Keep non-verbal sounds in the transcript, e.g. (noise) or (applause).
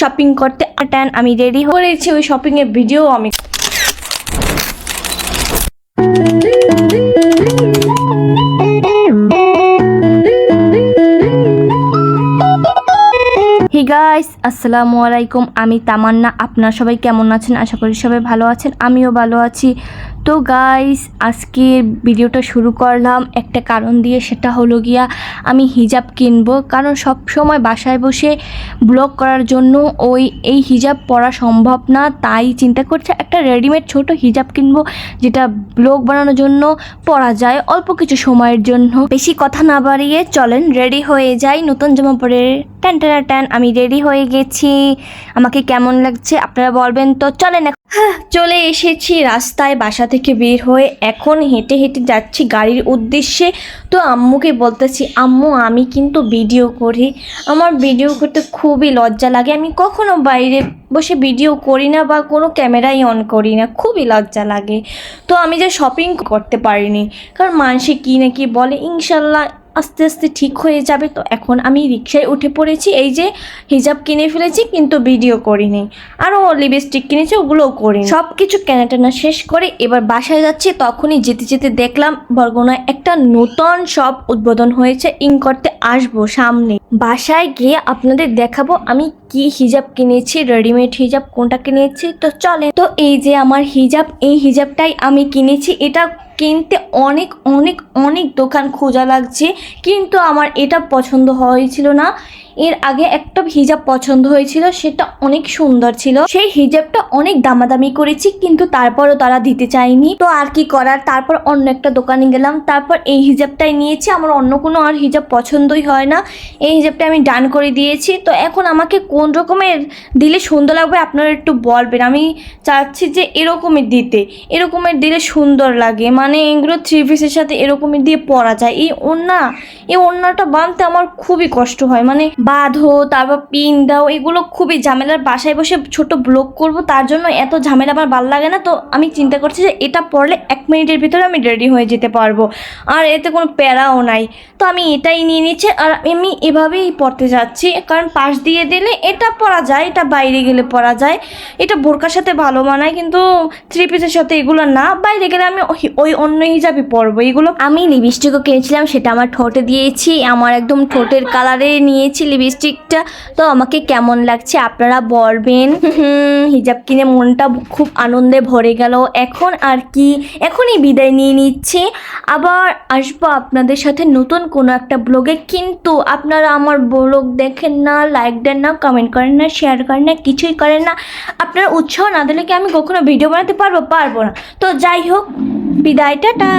Shopping করতে আটান আমি ready করেছি ওই শপিংয়ের ভিডিও আমি। গাইস আসসালামু আলাইকুম। আমি তামান্না। আপনারা সবাই কেমন আছেন? আশা করি সবাই ভালো আছেন। আমিও ভালো আছি। তো গাইস আজকের ভিডিওটা শুরু করলাম। একটা কারণ দিয়ে সেটা হলো গিয়া, আমি হিজাব কিনবো। কারণ সব সময় বাসায় বসে ব্লগ করার জন্য ওই, এই হিজাব পরা সম্ভব না। তাই চিন্তা করছে একটা রেডিমেড ছোট হিজাব কিনবো, যেটা ব্লগ বানানোর জন্য পরা যায় অল্প কিছু সময়ের জন্য। বেশি কথা না বাড়িয়ে চলেন রেডি হয়ে যাই নতুন জামা পরে ট্যান ট্যান ট্যান, আমি রেডি হয়ে গেছি। আমাকে কেমন লাগছে আপনারা বলবেন তো, চলেন (laughs) চলে এসেছি রাস্তায়, বাসা বের হয়ে এখন হেঁটে হেঁটে যাচ্ছি গাড়ির উদ্দেশ্যে। তো আম্মুকে বলতেছি, আম্মু, আমি কিন্তু ভিডিও করি। আমার ভিডিও করতে খুবই লজ্জা লাগে। আমি কখনো বাইরে বসে ভিডিও করি না বা কোনো ক্যামেরাই অন করি না। খুবই লজ্জা লাগে। তো আমি যে শপিং করতে পারিনি। কারণ মানুষে কী না কি বলে, ইনশাল্লাহ আস্তে আস্তে ঠিক হয়ে যাবে। তো এখন আমি রিক্সায় উঠে পড়েছি, এই যে হিজাব কিনে ফেলেছি কিন্তু ভিডিও করিনি। আরও লিপস্টিক কিনেছি, ওগুলোও করি সব কিছু কেনাটেনা শেষ করে এবার বাসায় যাচ্ছি, তখনই যেতে যেতে দেখলাম বরগুনায় একটা নতুন শপ উদ্বোধন হয়েছে। ইন করতে আসব সামনে। বাসায় গিয়ে আপনাদের দেখাবো আমি কি হিজাব কিনেছি রেডিমেড হিজাব কোনটা কিনেছি। তো চলে তো এই যে আমার হিজাব, এই হিজাবটাই আমি কিনেছি। এটা কিনতে অনেক অনেক অনেক দোকান খোঁজা লাগছে। কিন্তু আমার এটা পছন্দ হয়েছিল না। এর আগে একটা হিজাব পছন্দ হয়েছিল, সেটা অনেক সুন্দর ছিল। সেই হিজাবটা অনেক দামাদামি করেছি, কিন্তু তারপরও তারা দিতে চায়নি। তো আর কি করার? তারপর অন্য একটা দোকানে গেলাম, তারপর এই হিজাবটাই নিয়েছি। আমার অন্য কোনো আর হিজাব পছন্দই হয় না। এই হিজাবটা আমি ডান করে দিয়েছি। তো এখন আমাকে কোন রকমের দিলে সুন্দর লাগবে আপনারা একটু বলবেন। আমি চাচ্ছি যে এরকমের দিতে। এরকমের দিলে সুন্দর লাগে। মানে এগুলো থ্রি পিসের সাথে এরকমের দিয়ে পরা যায়। এই ওড়না, এই ওড়নাটা বাঁধতে আমার খুবই কষ্ট হয়। মানে বাঁধো, তারপর পিন দাও, এগুলো খুবই ঝামেলার বাসায় বসে ছোট ব্লগ করব, তার জন্য এত ঝামেলা আমার ভালো লাগে না। তো আমি চিন্তা করছি যে এটা পরলে এক মিনিটের ভিতরে আমি রেডি হয়ে যেতে পারব। আর এতে কোনো প্যারাও নাই। তো আমি এটাই নিয়ে নিচ্ছি আর আমি এভাবেই পড়তে যাচ্ছি। কারণ পাশ দিয়ে দিলে এটা পরা যায়, এটা বাইরে গেলে পরা যায়। এটা বোরকার সাথে ভালো মানায়, কিন্তু থ্রি পিসের সাথে এগুলো না, বাইরে গেলে আমি ওই অন্য হিসাবে পরবো এগুলো আমি লিপস্টিকও কিনেছিলাম, সেটা আমার ঠোঁটে দিয়েছি, আমার একদম ঠোঁটের কালারে নিয়েছি লিপস্টিকটা তো আমাকে কেমন লাগছে আপনারা বলবেন। হিজাব কিনে মনটা খুব আনন্দে ভরে গেল। এখন আর কি, এখনই বিদায় নিয়ে নিচ্ছি। আবার আসব আপনাদের সাথে নতুন কোনো একটা ব্লগে। কিন্তু আপনারা আমার ব্লগ দেখেন না লাইক দেন না কমেন্ট করেন না শেয়ার করেন না, কিছুই করেন না। আপনারা উৎসাহ না দিলে কি আমি কখনো ভিডিও বানাতে পারব? পারব না। তো যাই হোক, বিদায়, টাটা।